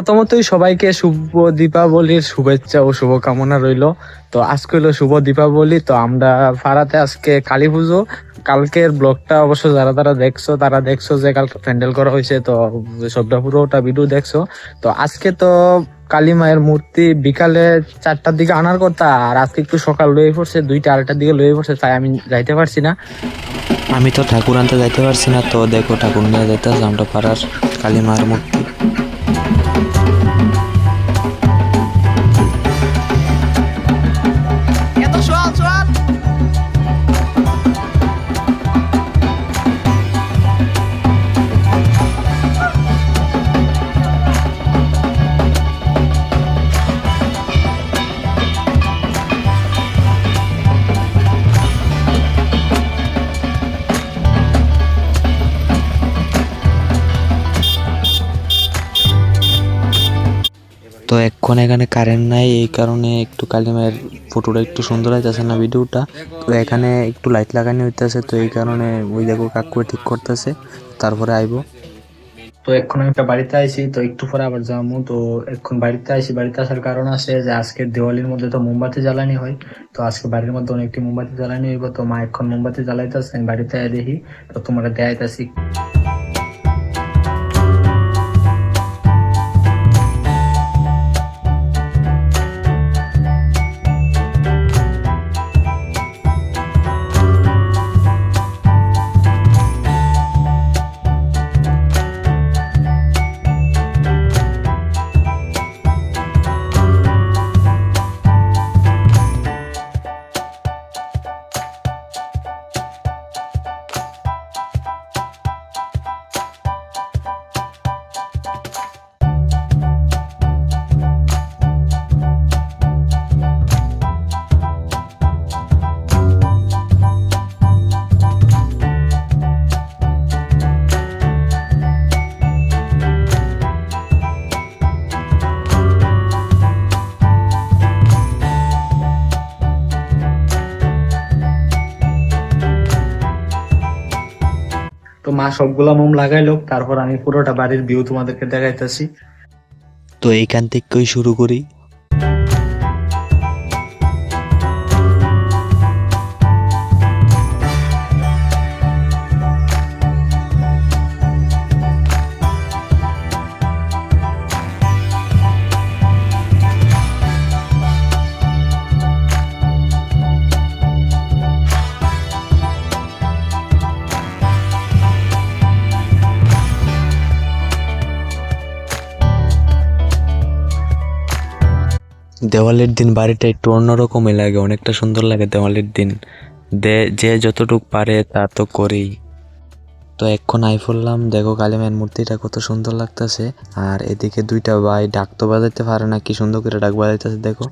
প্রথমতই সবাইকে শুভ দীপাবলির শুভেচ্ছা ও শুভকামনা রইল। তো আজকে হলো শুভ দীপাবলি, তো আমরা পাড়াতে আজকে কালী পুজো। কালকের ব্লগটা অবশ্য যারা তারা দেখছ তারা দেখছ যে কালকে প্যান্ডেল করা হয়েছে, তো সবটা ভিডিও দেখছ। তো আজকে তো কালী মায়ের মূর্তি বিকালে চারটার দিকে আনার কথা, আর আজকে একটু সকাল লয়ে পড়ছে, দুইটা আড়াইটার দিকে লয়ে পড়ছে, তাই আমি যাইতে পারছি না। আমি তো ঠাকুর আনতে যাইতে পারছি না, তো দেখো ঠাকুর নিয়ে যাইতেছে আমরা পাড়ার কালী মার মূর্তি। এখন এখানে কারেন্ট নাই, এই কারণে একটু কালী মায়ের ফটোটা একটু সুন্দর হইতেছে না ভিডিওটা তো এখানে একটু লাইট লাগানো হইতেছে, তো এই কারণে ওই দেখো কাকু ঠিক করতেছে, তারপরে আইবো। তো এখন আমি বাড়িতে আইছি, তো একটু পরে আবার যাব তো এখন বাড়িতে আইছি, বাড়িতে আসার কারণ আছে যে আজকে দেওয়ালির মধ্যে তো মোমবাতি জ্বালানি হয়। তো আজকে বাড়ির মধ্যে অনেকটি মোমবাতি জ্বালানি হইব, তো মা এখন মোমবাতি জ্বালাইতেছে, আমি বাড়িতে দেখি, তো তোমরা দেখাইতেছি। মা সবগুলা মোম লাগাইলো, তারপর আমি পুরোটা বাড়ির ভিউ তোমাদেরকে দেখাইতেছি। তো এইখান থেকেই শুরু করি। দেওয়ালের দিন বাড়িটা একটু অন্যরকমই লাগে, অনেকটা সুন্দর লাগে দেওয়ালের দিন। দে, যে যতটুক পারে তা তো করেই। তো এখন আই ফুললাম দেখো কালিমায়ের মূর্তিটা কত সুন্দর লাগতেছে। আর এদিকে দুইটা ভাই ডাক তো বাজাইতে পারে না, কি সুন্দর করে ডাক বাজাইতেছে, দেখো।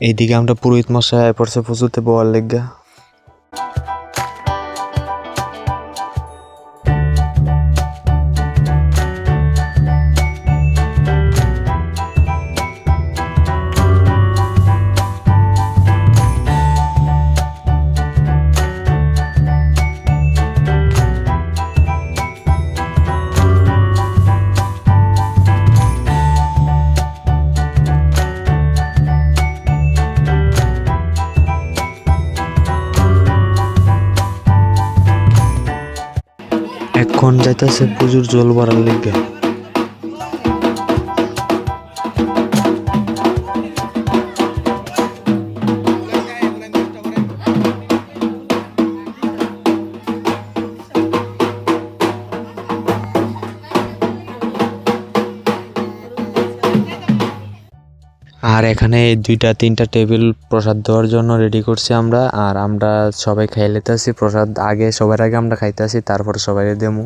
এইদিকে আমরা পুরোহিত মশাই আয় পড়ছে পুজোতে বওয়ার লেগা। এখন যাইতাছে পুজোর জল বাড়ার লেগা। আর এখানে দুইটা, তিনটা টেবিল প্রসাদ দেওয়ার জন্য রেডি করছি আমরা। আর আমরা সবাই খাই লেতেছি। প্রসাদ আগে, সবার আগে আমরা খাইতেছি, তারপর সবাই দেমু।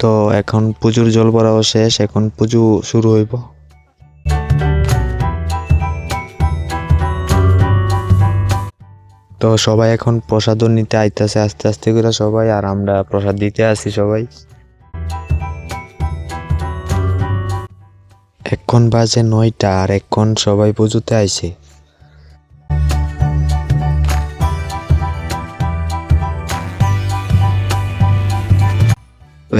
তো এখন পুজোর জল ভরাও শেষ, এখন পুজো শুরু হইব। তো সবাই এখন প্রসাদও নিতে আইতাছে, আস্তে আস্তে করে সবাই, আর আমরা প্রসাদ দিতে আসি সবাই। এখন বাজে নয়টা, আর এখন সবাই পুজোতে আইছে।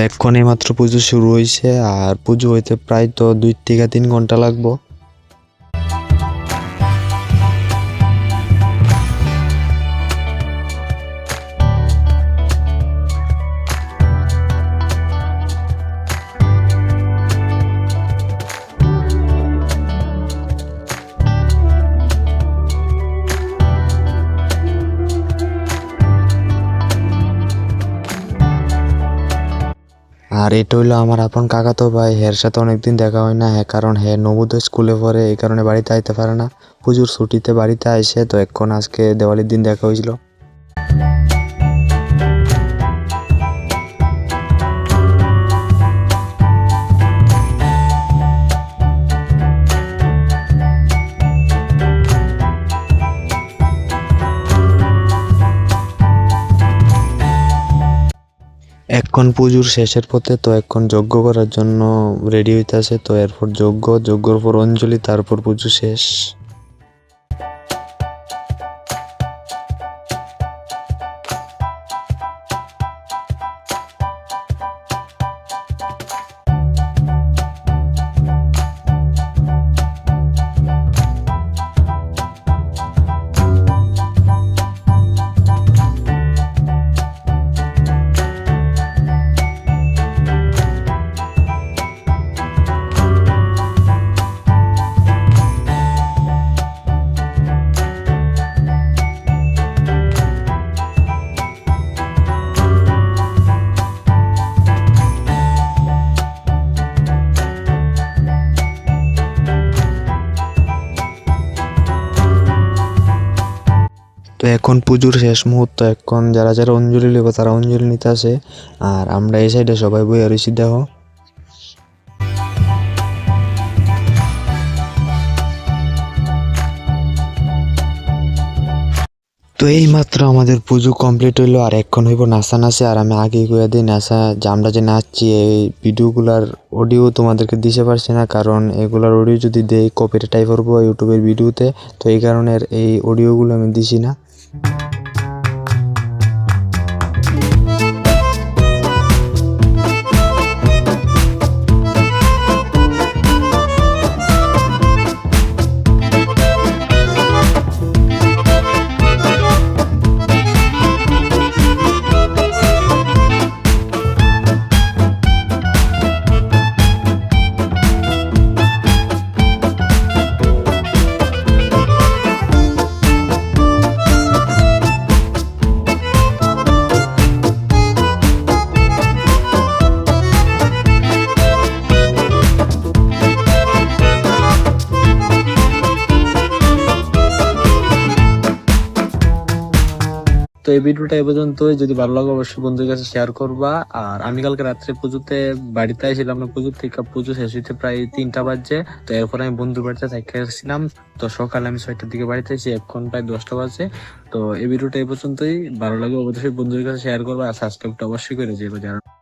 এক্ষণে মাত্র পুজো শুরু হয়েছে আর পুজো হইতে প্রায় তো দুই থেকে তিন ঘণ্টা লাগবো। আর এটা হইল আমার আপন কাকাতো ভাই। হের সাথে অনেকদিন দেখা হয় না। হ্যাঁ কারণ হে নবোদয় স্কুলে পড়ে, এই কারণে বাড়িতে আইতে পারে না। পুজোর ছুটিতে বাড়িতে আইসে, তো এখন আজকে দেওয়ালির দিন দেখা হয়েছিল এখন পুজোর শেষের পথে তো এখন যজ্ঞ করার জন্য রেডি হইতাছে, তো এরপর যজ্ঞ, যজ্ঞর পর অঞ্জলি, তারপর পুজো শেষ। এখন পুজোর শেষ মুহূর্ত, এখন যারা যারা অঞ্জলি নেব তারা অঞ্জলি নিতে আসে। আর আমরা এই সাইডে সবাই বই রয়েছি দেহ তো এই মাত্র আমাদের পুজো কমপ্লিট হইল, আর এখন হইব নাচা নাচে। আর আমি আগে কইয়া দিই, নাচা যে আমরা যে নাচছি, এই ভিডিওগুলার অডিও তোমাদেরকে দিতে পারছি না, কারণ এগুলার অডিও যদি দেই কপিটা টাইপ করব ইউটিউবের ভিডিওতে তো এই কারণের এই অডিওগুলো আমি দিছি না। তো এই ভিডিওটা এ পর্যন্ত যদি ভালো লাগে, অবশ্যই বন্ধুর কাছে শেয়ার করবা। আর আমি কালকে রাত্রে পুজোতে বাড়িতে আসছিলাম না পুজোর থেকে পুজো শেষ হইতে প্রায় তিনটা বাজে তো এরপর আমি বন্ধুর বাড়িতে থেকে আসছিলাম তো সকালে আমি ছয়টার দিকে বাড়িতে এসেছি এখন প্রায় দশটা বাজে তো এই ভিডিওটা এ পর্যন্তই। ভালো লাগে অবশ্যই বন্ধুর কাছে শেয়ার করবা। আর সাবস্ক্রাইবটা অবশ্যই করে যেগুলো যারা